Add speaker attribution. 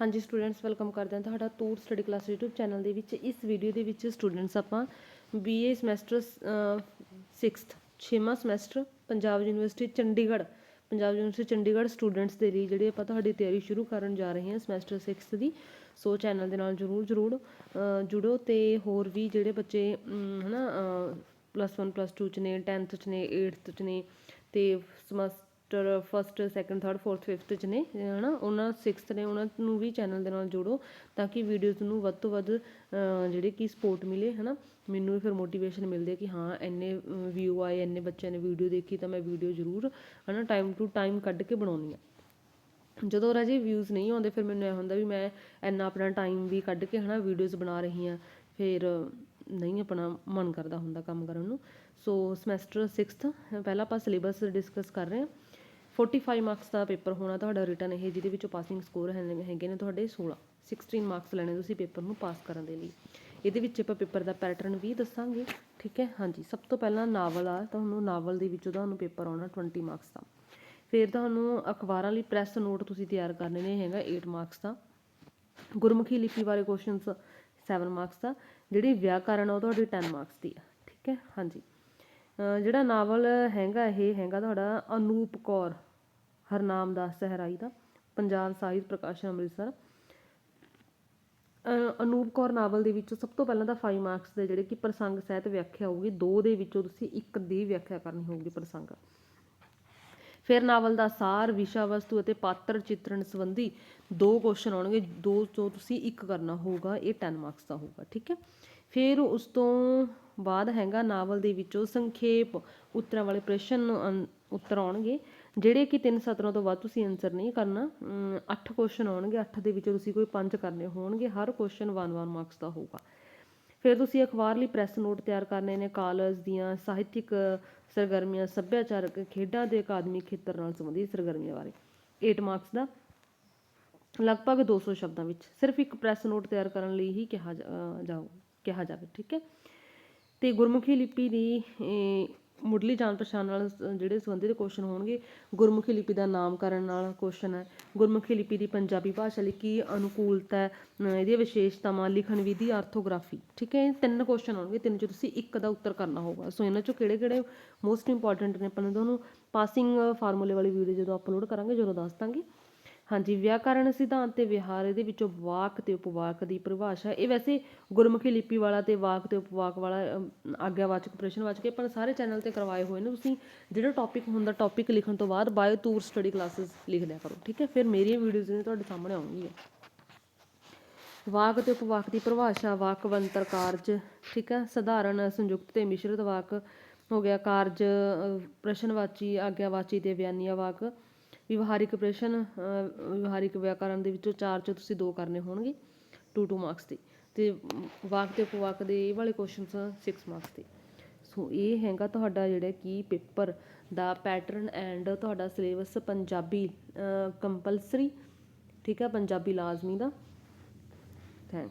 Speaker 1: ਹਾਂਜੀ students welcome ਕਰਦੇ ਹਾਂ ਤੁਹਾਡਾ tour study class YouTube channel ਦੇ ਵਿੱਚ। ਇਸ ਵੀਡੀਓ ਦੇ ਵਿੱਚ ਸਟੂਡੈਂਟਸ ਆਪਾਂ BA ਸਮੈਸਟਰ 6th ਛੇਵਾਂ semester Punjab university Chandigarh Punjab university Chandigarh students ਦੇ ਲਈ ਜਿਹੜੀ ਆਪਾਂ ਤੁਹਾਡੀ ਤਿਆਰੀ ਸ਼ੁਰੂ ਕਰਨ ਜਾ ਰਹੇ ਹਾਂ ਸਮੈਸਟਰ 6th ਦੀ। ਸੋ ਚੈਨਲ ਦੇ ਨਾਲ ਜਰੂਰ ਜਰੂਰ ਜੁੜੋ ਤੇ ਹੋਰ ਵੀ ਜਿਹੜੇ ਬੱਚੇ ਅਮ, ਹਨਾ ਪਲੱਸ 1 ਪਲੱਸ 2 ਚ ਨੇ 10th ਚ ਨੇ 8th ਚ ਨੇ ਤੇ semester first second third fourth fifth ਚ ਨੇ, ਹਨਾ? ਉਹਨਾਂ ਸਿਕਸਥ ਨੇ ਉਹਨਾਂ ਨੂੰ ਵੀ ਚੈਨਲ ਦੇ ਨਾਲ ਜੋੜੋ ਤਾਂ ਕਿ ਵੀਡੀਓਜ਼ ਨੂੰ ਵੱਧ ਤੋਂ ਵੱਧ ਜਿਹੜੇ ਕਿ ਸਪੋਰਟ ਮਿਲੇ, ਹਨਾ? ਮੈਨੂੰ ਵੀ ਫਿਰ ਮੋਟੀਵੇਸ਼ਨ ਮਿਲਦੀ ਹੈ ਕਿ ਹਾਂ, ਇੰਨੇ ਵਿਊ ਆਏ, ਇੰਨੇ ਬੱਚਿਆਂ ਨੇ ਵੀਡੀਓ ਦੇਖੀ ਤਾਂ ਮੈਂ ਵੀਡੀਓ ਜ਼ਰੂਰ, ਹਨਾ? ਟਾਈਮ ਟੂ ਟਾਈਮ ਕੱਢ ਕੇ ਬਣਾਉਣੀ ਆ ਜਦੋਂ ਰਾਜੇ ਵਿਊਜ਼ ਨਹੀਂ ਆਉਂਦੇ, ਫਿਰ ਮੈਨੂੰ ਇਹ ਹੁੰਦਾ ਵੀ ਮੈਂ ਇੰਨਾ ਆਪਣਾ ਟਾਈਮ ਵੀ ਕੱਢ ਕੇ, ਹਨਾ ਵੀਡੀਓਜ਼ ਬਣਾ ਰਹੀ ਹਾਂ। ਫਿਰ ਨਹੀਂ ਆਪਣਾ ਮਨ ਕਰਦਾ ਹੁੰਦਾ ਕੰਮ ਕਰਨ ਨੂੰ। ਸੋ ਸਮੈਸਟਰ 6th ਪਹਿਲਾਂ ਆਪਾਂ ਸਿਲੇਬਸ ਡਿਸਕਸ ਕਰ ਰਹੇ ਹਾਂ। 45 ਮਾਰਕਸ ਦਾ ਪੇਪਰ ਹੋਣਾ ਤੁਹਾਡਾ ਰਿਟਨ ਇਹ, ਜਿਹਦੇ ਵਿੱਚੋਂ ਪਾਸਿੰਗ ਸਕੋਰ ਹੈਗੇ ਨੇ ਤੁਹਾਡੇ 16 16 ਮਾਰਕਸ ਲੈਣੇ ਤੁਸੀਂ ਪੇਪਰ ਨੂੰ ਪਾਸ ਕਰਨ ਦੇ ਲਈ। ਇਹਦੇ ਵਿੱਚ ਆਪਾਂ ਪੇਪਰ ਦਾ ਪੈਟਰਨ ਵੀ ਦੱਸਾਂਗੇ, ਠੀਕ ਹੈ? ਹਾਂਜੀ, ਸਭ ਤੋਂ ਪਹਿਲਾਂ ਨਾਵਲ ਆ, ਤੁਹਾਨੂੰ ਨਾਵਲ ਦੇ ਵਿੱਚੋਂ ਤੁਹਾਨੂੰ ਪੇਪਰ ਆਉਣਾ 20 ਮਾਰਕਸ ਦਾ। ਫਿਰ ਤੁਹਾਨੂੰ ਅਖਬਾਰਾਂ ਲਈ ਪ੍ਰੈਸ ਨੋਟ ਤੁਸੀਂ ਤਿਆਰ ਕਰਨੇ ਨੇ ਹੈਗਾ 8 ਮਾਰਕਸ ਦਾ। ਗੁਰਮੁਖੀ ਲਿਪੀ ਬਾਰੇ ਕੁਐਸਚਨਸ 7 ਮਾਰਕਸ ਦਾ। ਜਿਹੜੀ ਵਿਆਕਰਨ ਆ, ਉਹ ਤੁਹਾਡੀ 10 ਮਾਰਕਸ ਦੀ ਆ, ਠੀਕ ਹੈ? ਹਾਂਜੀ। ਜਿਹੜਾ ਨਾਵਲ ਹੈਗਾ, ਇਹ ਹੈਗਾ ਤੁਹਾਡਾ ਅਨੂਪ ਕੌਰ ਹਰਨਾਮ ਦਾਸ ਸਹਿਰਾਈ ਦਾ, ਪੰਜਾਬ ਸਾਹਿਤ ਪ੍ਰਕਾਸ਼ਨ ਅੰਮ੍ਰਿਤਸਰ। ਅਨੂਪ ਕੌਰ ਨਾਵਲ ਦੇ ਵਿੱਚੋਂ ਸਭ ਤੋਂ ਪਹਿਲਾਂ ਤਾਂ 5 ਮਾਰਕਸ ਦੇ ਜਿਹੜੇ ਕਿ ਪ੍ਰਸੰਗ ਸਹਿਤ ਵਿਆਖਿਆ ਹੋਊਗੀ, ਦੋ ਦੇ ਵਿੱਚੋਂ ਤੁਸੀਂ ਇੱਕ ਦੀ ਵਿਆਖਿਆ ਕਰਨੀ ਹੋਊਗੀ ਪ੍ਰਸੰਗ। ਫਿਰ ਨਾਵਲ ਦਾ ਸਾਰ ਵਿਸ਼ਾ ਵਸਤੂ ਅਤੇ ਪਾਤਰ ਚਿੱਤਰਣ ਸੰਬੰਧੀ ਦੋ ਕੁਐਸਚਨ ਆਉਣਗੇ, ਦੋ 'ਚੋਂ ਤੁਸੀਂ ਇੱਕ ਕਰਨਾ ਹੋਊਗਾ, ਇਹ 10 ਮਾਰਕਸ ਦਾ ਹੋਊਗਾ, ਠੀਕ ਹੈ। ਫਿਰ ਉਸ ਤੋਂ ਬਾਅਦ ਹੈਗਾ ਨਾਵਲ ਦੇ ਵਿੱਚੋਂ ਸੰਖੇਪ ਉੱਤਰਾਂ ਵਾਲੇ ਪ੍ਰਸ਼ਨ ਅਨ- ਉੱਤਰ ਆਉਣਗੇ। ਜਿਹੜੇ ਕਿ ਤਿੰਨ ਸਤਰਾਂ ਤੋਂ ਵੱਧ ਤੁਸੀਂ ਆਨਸਰ ਨਹੀਂ ਕਰਨਾ 8 ਕੁਐਸਚਨ ਆਉਣਗੇ। 8 ਦੇ ਵਿੱਚੋਂ ਤੁਸੀਂ ਕੋਈ 5 ਕਰਨੇ ਹੋਣਗੇ। ਹਰ ਕੁਐਸਚਨ 1-1 ਮਾਰਕਸ ਦਾ ਹੋਊਗਾ। ਫਿਰ ਤੁਸੀਂ ਅਖਬਾਰ ਲਈ ਪ੍ਰੈਸ ਨੋਟ ਤਿਆਰ ਕਰਨੇ ਨੇ। ਕਾਲਜ ਦੀਆਂ ਸਾਹਿਤਿਕ ਸਰਗਰਮੀਆਂ, ਸੱਭਿਆਚਾਰਕ ਖੇਡਾਂ ਦੇ ਅਕਾਦਮਿਕ ਖੇਤਰ ਨਾਲ ਸੰਬੰਧਿਤ ਸਰਗਰਮੀਆਂ ਬਾਰੇ। 8 ਮਾਰਕਸ ਦਾ। ਲਗਭਗ 200 ਸ਼ਬਦਾਂ ਵਿੱਚ ਸਿਰਫ ਇੱਕ ਪ੍ਰੈਸ ਨੋਟ ਤਿਆਰ ਕਰਨ ਲਈ ਹੀ ਕਿਹਾ ਜਾ- ਜਾਊ, ਕਿਹਾ ਜਾਵੇ। ਠੀਕ ਹੈ? ਤੇ ਗੁਰਮੁਖੀ ਲਿਪੀ ਦੀ ਮੁੱਢਲੀ ਜਾਣ ਪਛਾਣ ਨਾਲ ਜਿਹੜੇ ਸੰਬੰਧਿਤ ਕੁਐਸਚਨ ਹੋਣਗੇ, ਗੁਰਮੁਖੀ ਲਿਪੀ ਦਾ ਨਾਮਕਰਨ ਨਾਲ ਕੁਐਸਚਨ ਹੈ। ਗੁਰਮੁਖੀ ਲਿਪੀ ਦੀ ਪੰਜਾਬੀ ਭਾਸ਼ਾ ਲਈ ਕੀ ਅਨੁਕੂਲਤਾ ਹੈ। ਇਹਦੀਆਂ ਵਿਸ਼ੇਸ਼ਤਾਵਾਂ ਲਿਖਣ ਵਿਧੀ ਆਰਥੋਗ੍ਰਾਫੀ, ਠੀਕ ਹੈ? ਇਹ ਤਿੰਨ ਕੁਐਸਚਨ ਹੋਣਗੇ, ਤਿੰਨ ਚੋਂ ਤੁਸੀਂ ਇੱਕ ਦਾ ਉੱਤਰ ਕਰਨਾ ਹੋਊਗਾ। ਸੋ ਇਹਨਾਂ ਚੋਂ ਕਿਹੜੇ ਕਿਹੜੇ ਮੋਸਟ ਇੰਪੋਰਟੈਂਟ ਨੇ? ਆਪਾਂ ਨੂੰ ਤੁਹਾਨੂੰ ਪਾਸਿੰਗ ਫਾਰਮੂਲੇ ਵਾਲੀ ਵੀਡੀਓ ਜਦੋਂ ਅਪਲੋਡ ਕਰਾਂਗੇ, ਜਦੋਂ ਦੱਸ ਦਾਂਗੇ। ਹਾਂਜੀ ਵਿਆਕਰਨ ਸਿਧਾਂਤ ਤੇ ਵਿਹਾਰ ਇਹਦੇ ਵਿੱਚੋਂ ਵਾਕ ਤੇ ਉਪਵਾਕ ਦੀ ਪਰਿਭਾਸ਼ਾ ਇਹ ਵੈਸੇ ਗੁਰਮੁਖੀ ਲਿਪੀ ਵਾਲਾ ਤੇ ਵਾਕ ਤੇ ਉਪਵਾਕ ਵਾਲਾ ਆਗਿਆਵਾਚਕ, ਪ੍ਰਸ਼ਨਵਾਚਕ ਆਪਾਂ ਸਾਰੇ ਚੈਨਲ ਤੇ ਕਰਵਾਏ ਹੋਏ ਨੇ। ਤੁਸੀਂ ਜਿਹੜਾ ਟੌਪਿਕ ਹੁੰਦਾ ਟੌਪਿਕ ਲਿਖਣ ਤੋਂ ਬਾਅਦ ਬਾਇਓ ਟੂਰ ਸਟੱਡੀ ਕਲਾਸਿਸ ਲਿਖ ਲਿਆ ਕਰੋ, ਠੀਕ ਹੈ? ਫਿਰ ਮੇਰੀਆਂ ਵੀਡੀਓਜ਼ ਨੇ ਤੁਹਾਡੇ ਸਾਹਮਣੇ ਆਉਣਗੀਆਂ। ਵਾਕ ਤੇ ਉਪਵਾਕ ਦੀ ਪਰਿਭਾਸ਼ਾ, ਵਾਕ ਬੰਤਰ ਕਾਰਜ, ਠੀਕ ਹੈ? ਸਧਾਰਨ, ਸੰਯੁਕਤ ਤੇ ਮਿਸ਼ਰਿਤ ਵਾਕ ਹੋ ਗਿਆ। ਕਾਰਜ ਪ੍ਰਸ਼ਨਵਾਚੀ, ਆਗਿਆਵਾਚੀ ਤੇ ਬਿਆਨੀਆ ਵਾਕ। ਵਿਵਹਾਰਿਕ ਪ੍ਰਸ਼ਨ ਵਿਵਹਾਰਿਕ ਵਿਆਕਰਨ ਦੇ ਵਿੱਚੋਂ ਚਾਰ ਚੋਂ ਤੁਸੀਂ ਦੋ ਕਰਨੇ ਹੋਣਗੇ 2 2 ਮਾਰਕਸ ਦੇ। ਤੇ ਵਾਕ ਤੇ ਉਪਵਾਕ ਦੇ ਇਹ ਵਾਲੇ ਕੁਐਸਚਨਸ 6 ਮਾਰਕਸ ਦੇ। ਸੋ ਇਹ ਹੈਗਾ ਤੁਹਾਡਾ ਜਿਹੜਾ ਕਿ ਪੇਪਰ ਦਾ ਪੈਟਰਨ ਐਂਡ ਤੁਹਾਡਾ ਸਿਲੇਬਸ ਪੰਜਾਬੀ ਕੰਪਲਸਰੀ ਠੀਕ ਹੈ ਪੰਜਾਬੀ ਲਾਜ਼ਮੀ ਦਾ। ਥੈਂਕ